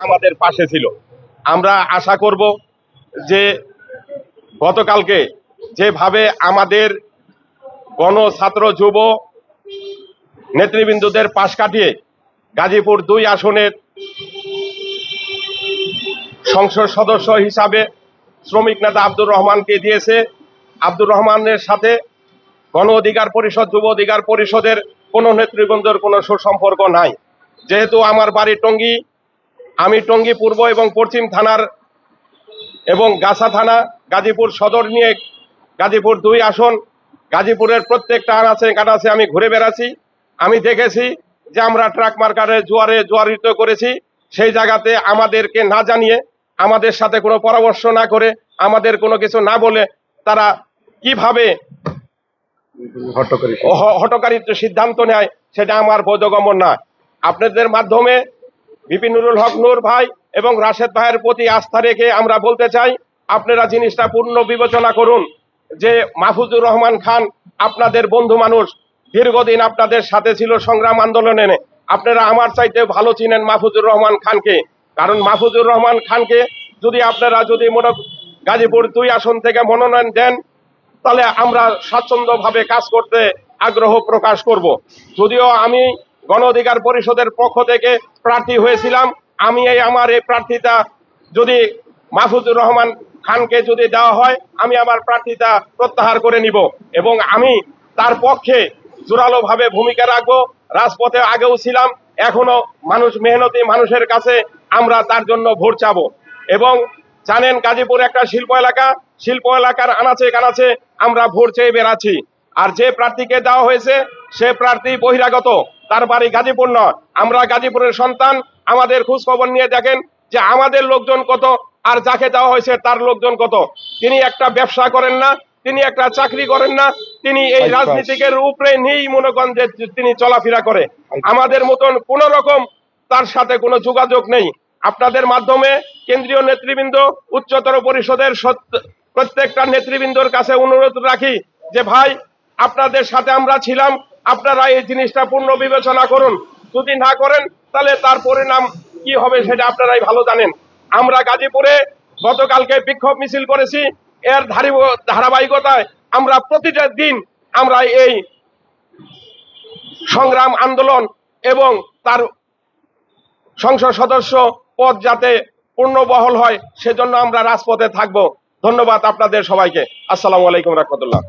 আমাদের পাশে ছিল। আমরা আশা করব যে গতকালকে যেভাবে আমাদের গণ ছাত্র যুব নেতৃবৃন্দদের পাশ কাটিয়ে গাজীপুর দুই আসনের সংসদ সদস্য হিসাবে শ্রমিক নেতা আব্দুর রহমানকে দিয়েছে। আব্দুর রহমানের সাথে গণ অধিকার পরিষদ, যুব অধিকার পরিষদের কোনো নেতৃবৃন্দর কোনো সুসম্পর্ক নাই। যেহেতু আমার বাড়ি টঙ্গী আমি টঙ্গী পূর্ব এবং পশ্চিম থানার এবং গাছা থানা গাজীপুর সদর নিয়ে গাজীপুর দুই আসন গাজীপুরের প্রত্যেকটা আনাচে কানাচে আমি ঘুরে বেড়াচ্ছি। আমি দেখেছি যে আমরা ট্রাক মার্কারে জোয়ারে জোয়ারিত করেছি। সেই জায়গাতে আমাদেরকে না জানিয়ে আমাদের সাথে কোনো পরামর্শ না করে আমাদের কোনো কিছু না বলে তারা কীভাবে হ- হটকারিত্ব সিদ্ধান্ত নেয় সেটা আমার বোধগম্য না আপনাদের মাধ্যমে বিপিনুরুল হক নূর ভাই এবং রাশেদ ভাইয়ের প্রতি আস্থা রেখে আমরা বলতে চাই, আপনারা জিনিসটা পূর্ণ বিবেচনা করুন যে মাহফুজুর রহমান খান আপনাদের বন্ধু মানুষ, দীর্ঘদিন আপনাদের সাথে ছিল সংগ্রাম আন্দোলনে। আপনারা আমার চাইতে ভালো চিনেন মাহফুজুর রহমান খানকে, কারণ মাহফুজুর রহমান খানকে যদি আপনারা যদি মনে গাজীপুর দুই আসন থেকে মনোনয়ন দেন, তাহলে আমরা স্বাচ্ছন্দ্যভাবে কাজ করতে আগ্রহ প্রকাশ করব। যদিও আমি গণ অধিকার পরিষদের পক্ষ থেকে প্রার্থী হয়েছিলাম। আমি এই আমার এই প্রার্থীতা যদি মাহফুজুর রহমান খানকে যদি দেওয়া হয়, আমি আমার প্রার্থীতা প্রত্যাহার করে নিব এবং আমি তার পক্ষে জোরালোভাবে ভূমিকা রাখব। রাজপথে আগেও ছিলাম, এখনও মানুষ মেহনতি মানুষের কাছে আমরা তার জন্য ভোট চাবো। এবং জানেন গাজীপুর একটা শিল্প এলাকা, শিল্প এলাকার আনাচে কানাচে আমরা ভোট চেয়ে বেড়াচ্ছি। আর যে প্রার্থীকে দেওয়া হয়েছে, সে প্রার্থী বহিরাগত। তার বাড়ি গাজীপুর নয়। আমরা গাজীপুরের সন্তান আমাদের খোঁজ খবর নিয়ে দেখেন যে আমাদের লোকজন কত আর যাকে দেওয়া হয়েছে তার লোকজন কত। তিনি একটা ব্যবসা করেন না তিনি একটা চাকরি করেন না তিনি এই রাজনীতিকের উপরে নিয়েই মনে করেন যে তিনি চলাফেরা করে। আমাদের মতন কোন রকম তার সাথে কোনো যোগাযোগ নেই। আপনাদের মাধ্যমে কেন্দ্রীয় নেতৃবৃন্দ উচ্চতর পরিষদের প্রত্যেকটা নেতৃবৃন্দর কাছে অনুরোধ রাখি যে ভাই আপনাদের সাথে আমরা ছিলাম আপনারা এই জিনিসটা পূর্ণ বিবেচনা করুন। যদি না করেন, তাহলে তার পরিণাম কি হবে সেটা আপনারাই ভালো জানেন। আমরা গাজীপুরে গতকালকে বিক্ষোভ মিছিল করেছি। এর ধারাবাহিকতায় আমরা প্রতিটা দিন আমরা এই সংগ্রাম আন্দোলন এবং তার সংসদ সদস্য পদ যাতে পূর্ণবহল হয়, সেজন্য আমরা রাজপথে থাকব। ধন্যবাদ আপনাদের সবাইকে। আসসালামু আলাইকুম রহমতুল্লাহ।